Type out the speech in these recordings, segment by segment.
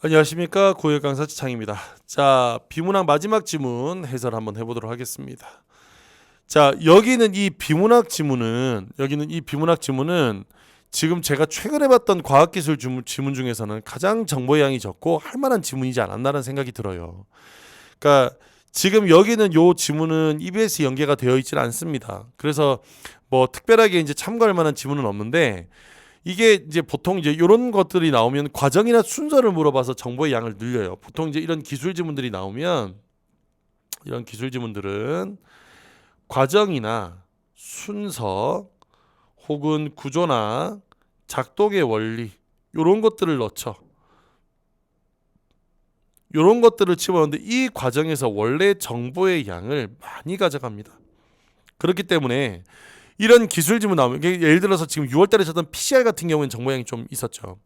안녕하십니까 고유 강사 지창입니다. 자 비문학 마지막 지문 해설 한번 해보도록 하겠습니다. 자 여기는 이 비문학 지문은 여기는 이 비문학 지문은 지금 제가 최근에 봤던 과학기술 지문, 지문 중에서는 가장 정보의 양이 적고 할 만한 지문이지 않았나라는 생각이 들어요. 그러니까 지금 여기는 요 지문은 EBS 연계가 되어 있지는 않습니다. 그래서 뭐 특별하게 이제 참고할 만한 지문은 없는데 이게 이제 보통 이제 이런 것들이 나오면 과정이나 순서를 물어봐서 정보의 양을 늘려요. 보통 이제 이런 기술 지문들이 나오면 이런 기술 지문들은 과정이나 순서 혹은 구조나 작동의 원리 이런 것들을 넣죠. 이런 것들을 집어넣는데 이 과정에서 원래 정보의 양을 많이 가져갑니다. 그렇기 때문에 이런 기술 지문 나오면 예를 들어서 지금 6월달에 쳤던 PCR 같은 경우에는 정보량이 좀 있었죠.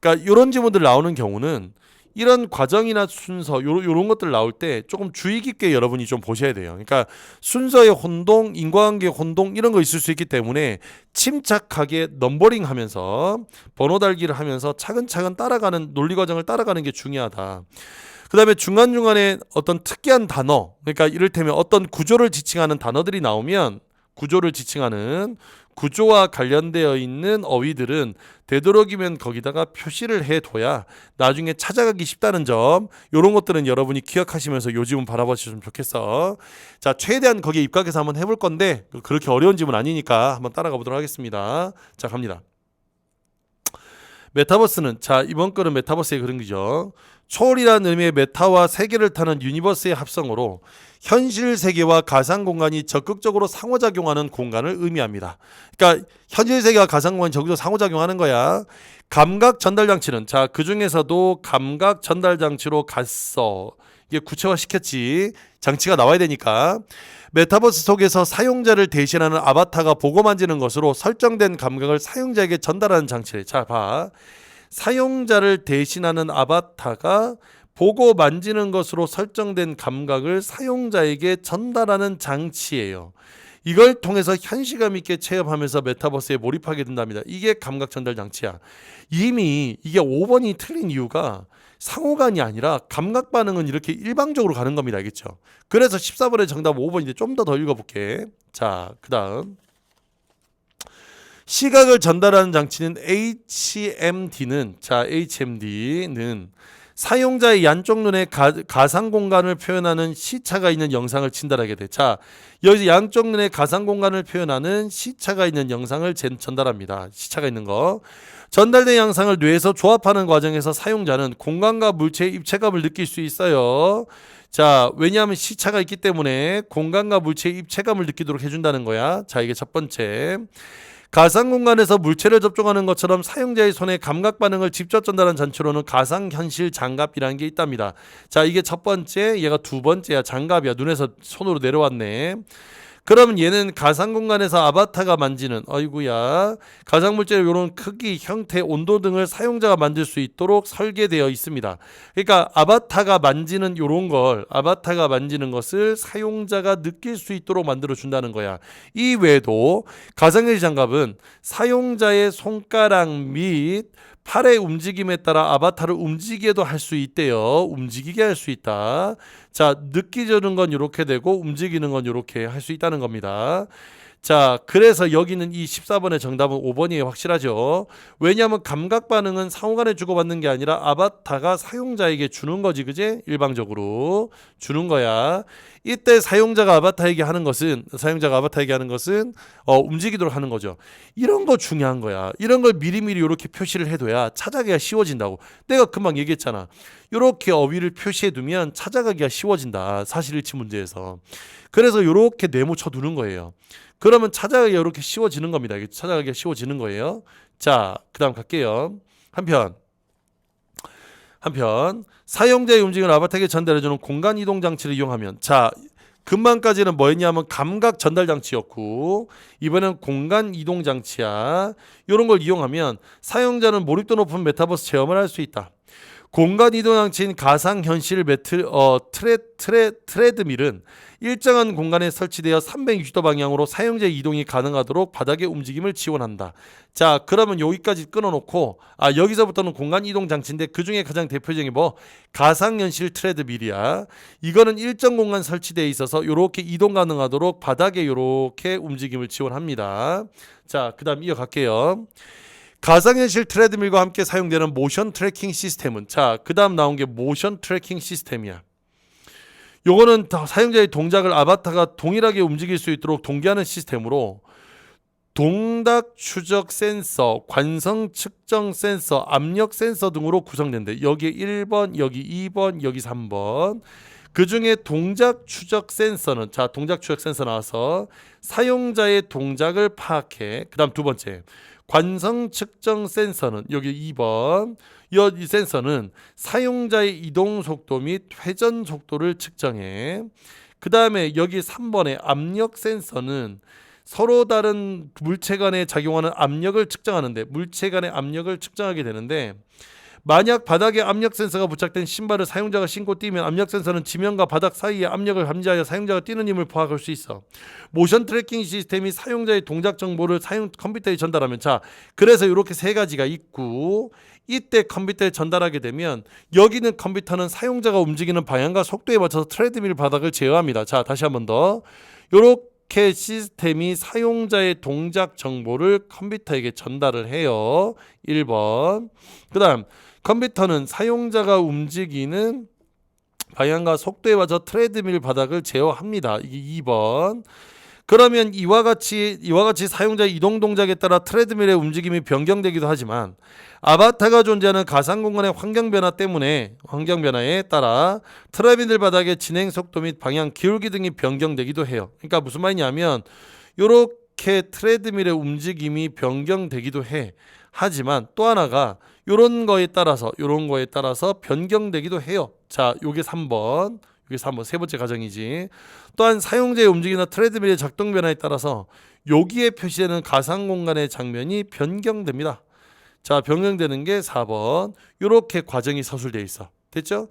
그러니까 이런 지문들 나오는 경우는 이런 과정이나 순서 요런, 요런 것들 나올 때 조금 주의 깊게 여러분이 좀 보셔야 돼요. 그러니까 순서의 혼동, 인과관계 혼동 이런 거 있을 수 있기 때문에 침착하게 넘버링 하면서 번호 달기를 하면서 차근차근 따라가는 논리 과정을 따라가는 게 중요하다. 그다음에 중간중간에 어떤 특이한 단어, 그러니까 이를테면 어떤 구조를 지칭하는 단어들이 나오면 구조를 지칭하는 구조와 관련되어 있는 어휘들은 되도록이면 거기다가 표시를 해둬야 나중에 찾아가기 쉽다는 점 이런 것들은 여러분이 기억하시면서 요즘은 바라보시면 좋겠어. 자 최대한 거기에 입각해서 한번 해볼 건데 그렇게 어려운 질문 아니니까 한번 따라가 보도록 하겠습니다. 자 갑니다. 메타버스는 자 이번 거는 메타버스의 그런 거죠. 초월이라는 의미의 메타와 세계를 타는 유니버스의 합성어로 현실 세계와 가상 공간이 적극적으로 상호작용하는 공간을 의미합니다. 그러니까 현실 세계와 가상 공간이 적극적으로 상호작용하는 거야. 감각 전달 장치는 자, 그 중에서도 감각 전달 장치로 갔어. 이게 구체화 시켰지. 장치가 나와야 되니까. 메타버스 속에서 사용자를 대신하는 아바타가 보고 만지는 것으로 설정된 감각을 사용자에게 전달하는 장치. 자, 봐. 사용자를 대신하는 아바타가 보고 만지는 것으로 설정된 감각을 사용자에게 전달하는 장치예요. 이걸 통해서 현실감 있게 체험하면서 메타버스에 몰입하게 된답니다. 이게 감각 전달 장치야. 이미 이게 5번이 틀린 이유가 상호간이 아니라 감각 반응은 이렇게 일방적으로 가는 겁니다. 알겠죠? 그래서 14번의 정답 5번인데 좀 더 더 읽어볼게. 자, 그 다음. 시각을 전달하는 장치는 HMD는 자 HMD는 사용자의 양쪽 눈에 가, 가상 공간을 표현하는 시차가 있는 영상을 진달하게 돼. 자, 여기 양쪽 눈에 가상 공간을 표현하는 시차가 있는 영상을 젠, 전달합니다. 시차가 있는 거. 전달된 영상을 뇌에서 조합하는 과정에서 사용자는 공간과 물체의 입체감을 느낄 수 있어요. 자, 왜냐하면 시차가 있기 때문에 공간과 물체의 입체감을 느끼도록 해준다는 거야. 자, 이게 첫 번째. 가상 공간에서 물체를 접촉하는 것처럼 사용자의 손에 감각 반응을 직접 전달하는 장치로는 가상 현실 장갑이라는 게 있답니다. 자, 이게 첫 번째, 얘가 두 번째야. 장갑이야. 눈에서 손으로 내려왔네. 그러면 얘는 가상 공간에서 아바타가 만지는 어이구야 가상 물질의 이런 크기, 형태, 온도 등을 사용자가 만들 수 있도록 설계되어 있습니다. 그러니까 아바타가 만지는 이런 걸 아바타가 만지는 것을 사용자가 느낄 수 있도록 만들어 준다는 거야. 이 외에도 가상현실 장갑은 사용자의 손가락 및 팔의 움직임에 따라 아바타를 움직이게도 할 수 있대요. 움직이게 할 수 있다. 자, 느끼지는 건 이렇게 되고 움직이는 건 이렇게 할 수 있다는 겁니다. 자, 그래서 여기는 이 14번의 정답은 5번이 확실하죠. 왜냐하면 감각 반응은 상호간에 주고받는 게 아니라 아바타가 사용자에게 주는 거지, 그지? 일방적으로 주는 거야. 이때 사용자가 아바타에게 하는 것은 사용자가 아바타에게 하는 것은 어, 움직이도록 하는 거죠. 이런 거 중요한 거야. 이런 걸 미리미리 이렇게 표시를 해둬야 찾아가기가 쉬워진다고. 내가 금방 얘기했잖아. 이렇게 어휘를 표시해 두면 찾아가기가 쉬워진다. 사실 일치 문제에서. 그래서 이렇게 네모 쳐 두는 거예요. 그러면 찾아가기가 이렇게 쉬워지는 겁니다. 이게 찾아가기가 쉬워지는 거예요. 자, 그 다음 갈게요. 한편 한편 사용자의 움직임을 아바타에게 전달해주는 공간 이동 장치를 이용하면 자 금방까지는 뭐였냐면 감각 전달 장치였고 이번엔 공간 이동 장치야. 이런 걸 이용하면 사용자는 몰입도 높은 메타버스 체험을 할 수 있다. 공간 이동 장치인 가상 현실 매트 어 트레 트레 트레드밀은 일정한 공간에 설치되어 360도 방향으로 사용자의 이동이 가능하도록 바닥의 움직임을 지원한다. 자, 그러면 여기까지 끊어놓고 아 여기서부터는 공간 이동 장치인데 그 중에 가장 대표적인 뭐 가상 현실 트레드밀이야. 이거는 일정 공간 설치되어 있어서 이렇게 이동 가능하도록 바닥에 이렇게 움직임을 지원합니다. 자, 그다음 이어갈게요. 가상현실 트레드밀과 함께 사용되는 모션 트래킹 시스템은 자, 그 다음 나온 게 모션 트래킹 시스템이야. 요거는 다 사용자의 동작을 아바타가 동일하게 움직일 수 있도록 동기하는 시스템으로 동작 추적 센서, 관성 측정 센서, 압력 센서 등으로 구성된대. 여기 1번, 여기 2번, 여기 3번. 그 중에 동작 추적 센서는 자, 동작 추적 센서 나와서 사용자의 동작을 파악해. 그다음 두 번째. 관성 측정 센서는 여기 2번. 이- 이 센서는 사용자의 이동 속도 및 회전 속도를 측정해. 그 다음에 여기 3번의 압력 센서는 서로 다른 물체 간에 작용하는 압력을 측정하는데 물체 간의 압력을 측정하게 되는데 만약 바닥에 압력 센서가 부착된 신발을 사용자가 신고 뛰면 압력 센서는 지면과 바닥 사이의 압력을 감지하여 사용자가 뛰는 힘을 파악할 수 있어. 모션 트래킹 시스템이 사용자의 동작 정보를 사용 컴퓨터에 전달하면 자 그래서 이렇게 세 가지가 있고 이때 컴퓨터에 전달하게 되면 여기는 컴퓨터는 사용자가 움직이는 방향과 속도에 맞춰서 트레드밀 바닥을 제어합니다. 자 다시 한 번 더. 요렇게 시스템이 사용자의 동작 정보를 컴퓨터에게 전달을 해요. 1번. 그 다음 컴퓨터는 사용자가 움직이는 방향과 속도에 맞춰 트레드밀 바닥을 제어합니다. 이게 2번. 그러면 이와 같이 이와 같이 사용자의 이동 동작에 따라 트레드밀의 움직임이 변경되기도 하지만 아바타가 존재하는 가상 공간의 환경 변화 때문에 환경 변화에 따라 트레드밀 바닥의 진행 속도 및 방향 기울기 등이 변경되기도 해요. 그러니까 무슨 말이냐면 요렇게 트레드밀의 움직임이 변경되기도 해. 하지만 또 하나가 요런 거에 따라서 요런 거에 따라서 변경되기도 해요. 자, 요게 3번. 요게 3번 세 번째 가정이지. 또한 사용자의 움직임이나 트레드밀의 작동 변화에 따라서 여기에 표시되는 가상 공간의 장면이 변경됩니다. 자, 변경되는 게 4번. 요렇게 과정이 서술되어 있어. 됐죠?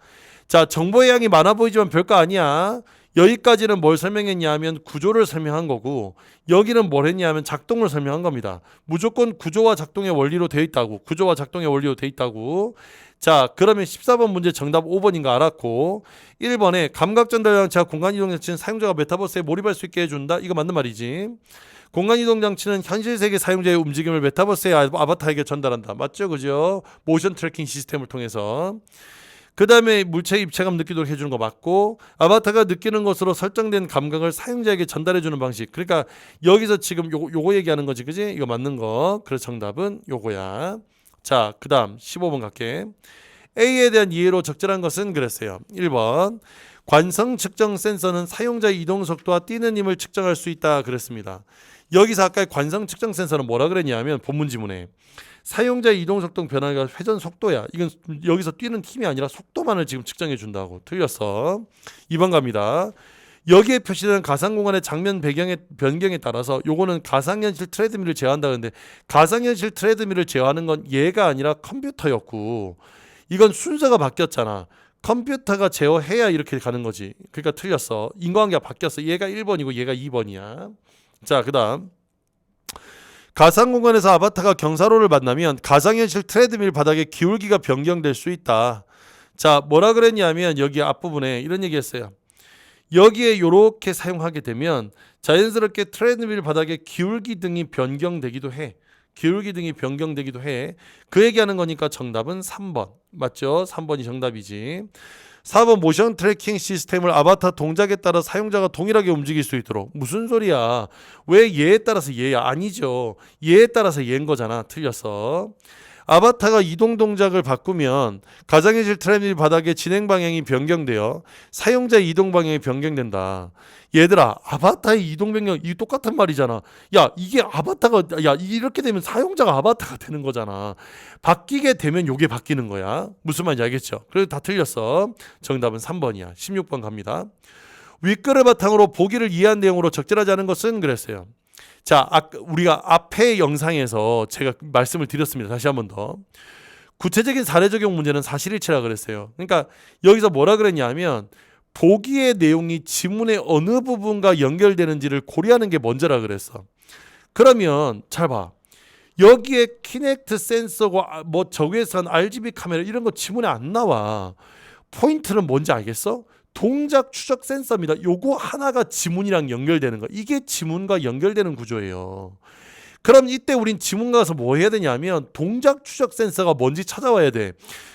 자, 정보의 양이 많아 보이지만 별거 아니야. 여기까지는 뭘 설명했냐 하면 구조를 설명한 거고 여기는 뭘 했냐 하면 작동을 설명한 겁니다. 무조건 구조와 작동의 원리로 되어 있다고. 구조와 작동의 원리로 되어 있다고. 자, 그러면 14번 문제 정답 5번인 거 알았고 1번에 감각 전달 장치와 공간 이동 장치는 사용자가 메타버스에 몰입할 수 있게 해 준다. 이거 맞는 말이지. 공간 이동 장치는 현실 세계 사용자의 움직임을 메타버스의 아- 아바타에게 전달한다. 맞죠? 그죠? 모션 트래킹 시스템을 통해서. 그 다음에 물체의 입체감 느끼도록 해주는 거 맞고 아바타가 느끼는 것으로 설정된 감각을 사용자에게 전달해주는 방식. 그러니까 여기서 지금 요거, 요거 얘기하는 거지, 그지? 이거 맞는 거. 그래서 정답은 요거야. 자, 그 다음 15번 갈게. A에 대한 이해로 적절한 것은 그랬어요. 1번. 관성 측정 센서는 사용자의 이동 속도와 뛰는 힘을 측정할 수 있다 그랬습니다. 여기서 아까 관성 측정 센서는 뭐라 그랬냐면 본문 지문에 사용자의 이동 속도 변화가 회전 속도야. 이건 여기서 뛰는 힘이 아니라 속도만을 지금 측정해 준다고. 틀렸어. 2번 갑니다. 여기에 표시되는 가상 공간의 장면 배경의 변경에 따라서 요거는 가상현실 트레드밀을 제어한다 그러는데 가상현실 트레드밀을 제어하는 건 얘가 아니라 컴퓨터였고 이건 순서가 바뀌었잖아. 컴퓨터가 제어해야 이렇게 가는 거지. 그러니까 틀렸어. 인과관계가 바뀌었어. 얘가 1번이고 얘가 2번이야. 자, 그다음 가상 공간에서 아바타가 경사로를 만나면 가상현실 트레드밀 바닥의 기울기가 변경될 수 있다. 자, 뭐라 그랬냐면 여기 앞부분에 이런 얘기했어요. 여기에 이렇게 사용하게 되면 자연스럽게 트레드밀 바닥의 기울기 등이 변경되기도 해. 기울기 등이 변경되기도 해. 그 얘기하는 거니까 정답은 3번. 맞죠? 3번이 정답이지. 4번 모션 트래킹 시스템을 아바타 동작에 따라 사용자가 동일하게 움직일 수 있도록 무슨 소리야? 왜 얘에 따라서 얘야? 아니죠. 얘에 따라서 얘인 거잖아. 틀렸어. 아바타가 이동 동작을 바꾸면 가상현실 트레밀 바닥의 진행 방향이 변경되어 사용자의 이동 방향이 변경된다. 얘들아, 아바타의 이동 변경 이 똑같은 말이잖아. 야, 이게 아바타가 야 이렇게 되면 사용자가 아바타가 되는 거잖아. 바뀌게 되면 요게 바뀌는 거야. 무슨 말인지 알겠죠? 그래서 다 틀렸어. 정답은 3번이야. 16번 갑니다. 윗글을 바탕으로 보기를 이해한 내용으로 적절하지 않은 것은 그랬어요. 자, 아, 우리가 앞에 영상에서 제가 말씀을 드렸습니다. 다시 한 번 더. 구체적인 사례 적용 문제는 사실일치라 그랬어요. 그러니까 여기서 뭐라 그랬냐면 보기의 내용이 지문의 어느 부분과 연결되는지를 고려하는 게 먼저라 그랬어. 그러면 잘 봐. 여기에 키넥트 센서고 아, 뭐 저기에서 한 RGB 카메라 이런 거 지문에 안 나와. 포인트는 뭔지 알겠어? 동작 추적 센서입니다. 요거 하나가 지문이랑 연결되는 거. 이게 지문과 연결되는 구조예요. 그럼 이때 우린 지문 가서 뭐 해야 되냐면 동작 추적 센서가 뭔지 찾아와야 돼.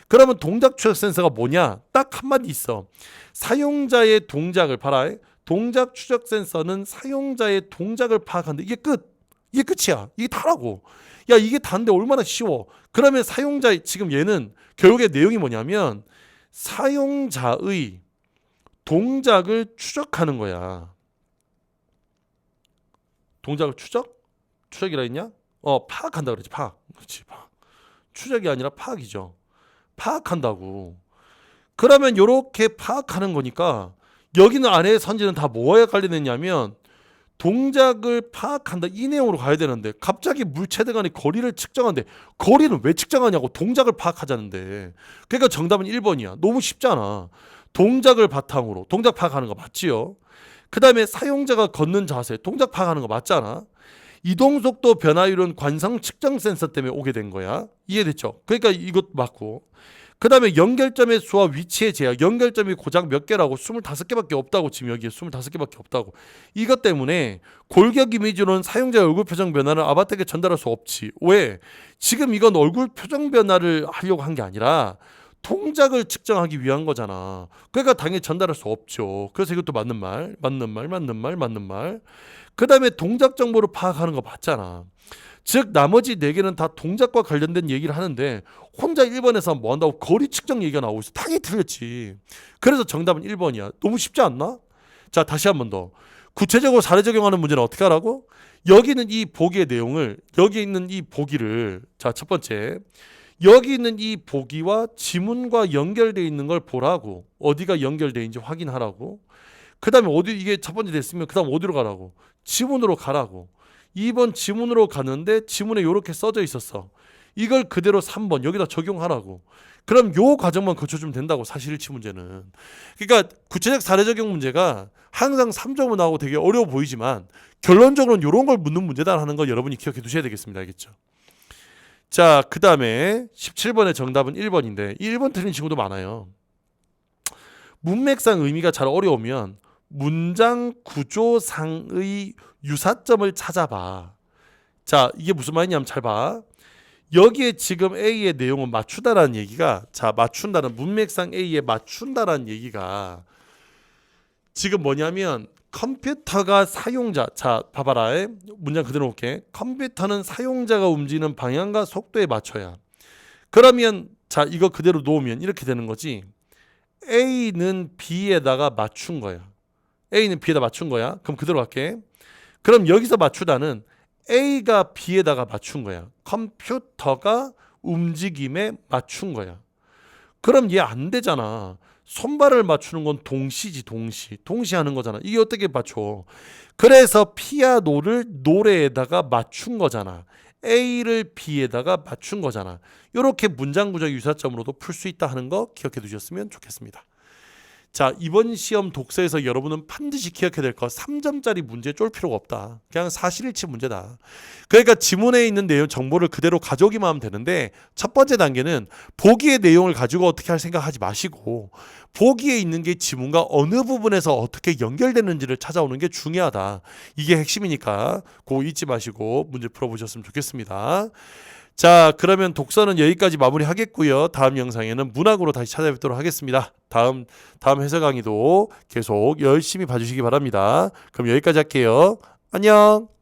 그러면 동작 추적 센서가 뭐냐? 딱 한마디 있어. 사용자의 동작을 봐라. 동작 추적 센서는 사용자의 동작을 파악하는데 이게 끝. 이게 끝이야. 이게 다라고. 야 이게 다인데 얼마나 쉬워. 그러면 사용자 지금 얘는 결국에 내용이 뭐냐면 사용자의 동작을 추적하는 거야. 동작을 추적? 추적이라 했냐? 어 파악한다 그러지 파악. 그렇지 파악. 추적이 아니라 파악이죠. 파악한다고. 그러면 요렇게 파악하는 거니까 여기는 안에 선지는 다 뭐에 관련됐냐면 동작을 파악한다 이 내용으로 가야 되는데 갑자기 물체들 간의 거리를 측정하는데 거리는 왜 측정하냐고 동작을 파악하자는데 그러니까 정답은 1번이야 너무 쉽잖아 동작을 바탕으로 동작 파악하는 거 맞지요? 그 다음에 사용자가 걷는 자세 동작 파악하는 거 맞잖아. 이동 속도 변화율은 관성 측정 센서 때문에 오게 된 거야. 이해됐죠? 그러니까 이것 맞고. 그 다음에 연결점의 수와 위치의 제약. 연결점이 고작 몇 개라고? 25개밖에 없다고 지금 여기에 25개밖에 없다고. 이것 때문에 골격 이미지로는 사용자의 얼굴 표정 변화를 아바타에게 전달할 수 없지. 왜? 지금 이건 얼굴 표정 변화를 하려고 한 게 아니라 동작을 측정하기 위한 거잖아 그러니까 당연히 전달할 수 없죠 그래서 이것도 맞는 말 맞는 말 맞는 말 맞는 말 그 다음에 동작 정보를 파악하는 거 맞잖아 즉 나머지 네 개는 다 동작과 관련된 얘기를 하는데 혼자 1번에서 뭐 한다고 거리 측정 얘기가 나오고 있어. 당연히 틀렸지. 그래서 정답은 1번이야. 너무 쉽지 않나? 자, 다시 한 번 더. 구체적으로 사례 적용하는 문제는 어떻게 하라고? 여기는 이 보기의 내용을 여기 있는 이 보기를 자, 첫 번째. 여기 있는 이 보기와 지문과 연결돼 있는 걸 보라고. 어디가 연결돼 있는지 확인하라고. 그 다음에 어디 이게 첫 번째 됐으면 그 다음 어디로 가라고? 지문으로 가라고. 2번 지문으로 가는데 지문에 이렇게 써져 있었어. 이걸 그대로 3번 여기다 적용하라고. 그럼 요 과정만 거쳐주면 된다고 사실일치 문제는. 그러니까 구체적 사례 적용 문제가 항상 3점은 나오고 되게 어려워 보이지만 결론적으로는 이런 걸 묻는 문제다라는 걸 여러분이 기억해 두셔야 되겠습니다. 알겠죠? 자, 그 다음에 17번의 정답은 1번인데 이 1번 틀린 친구도 많아요. 문맥상 의미가 잘 어려우면 문장 구조상의 유사점을 찾아봐. 자, 이게 무슨 말이냐면 잘 봐. 여기에 지금 A의 내용을 맞추다라는 얘기가 자, 맞춘다는 문맥상 A에 맞춘다라는 얘기가 지금 뭐냐면 컴퓨터가 사용자 자 봐봐라 문장 그대로 볼게. 컴퓨터는 사용자가 움직이는 방향과 속도에 맞춰야. 그러면 자 이거 그대로 놓으면 이렇게 되는 거지. A는 B에다가 맞춘 거야. A는 B에다 맞춘 거야. 그럼 그대로 갈게. 그럼 여기서 맞추다는 A가 B에다가 맞춘 거야. 컴퓨터가 움직임에 맞춘 거야. 그럼 얘 안 되잖아 손발을 맞추는 건 동시지 동시. 동시 하는 거잖아. 이게 어떻게 맞춰? 그래서 피아노를 노래에다가 맞춘 거잖아. A를 B에다가 맞춘 거잖아. 이렇게 문장 구조 유사점으로도 풀 수 있다 하는 거 기억해 두셨으면 좋겠습니다 자 이번 시험 독서에서 여러분은 반드시 기억해야 될거 3점짜리 문제 쫄 필요가 없다 그냥 사실일치 문제다 그러니까 지문에 있는 내용 정보를 그대로 가져오기만 하면 되는데 첫 번째 단계는 보기의 내용을 가지고 어떻게 할 생각하지 마시고 보기에 있는 게 지문과 어느 부분에서 어떻게 연결되는지를 찾아오는 게 중요하다. 이게 핵심이니까 그거 잊지 마시고 문제 풀어 보셨으면 좋겠습니다. 자, 그러면 독서는 여기까지 마무리하겠고요. 다음 영상에는 문학으로 다시 찾아뵙도록 하겠습니다. 다음 다음 해설 강의도 계속 열심히 봐주시기 바랍니다. 그럼 여기까지 할게요. 안녕.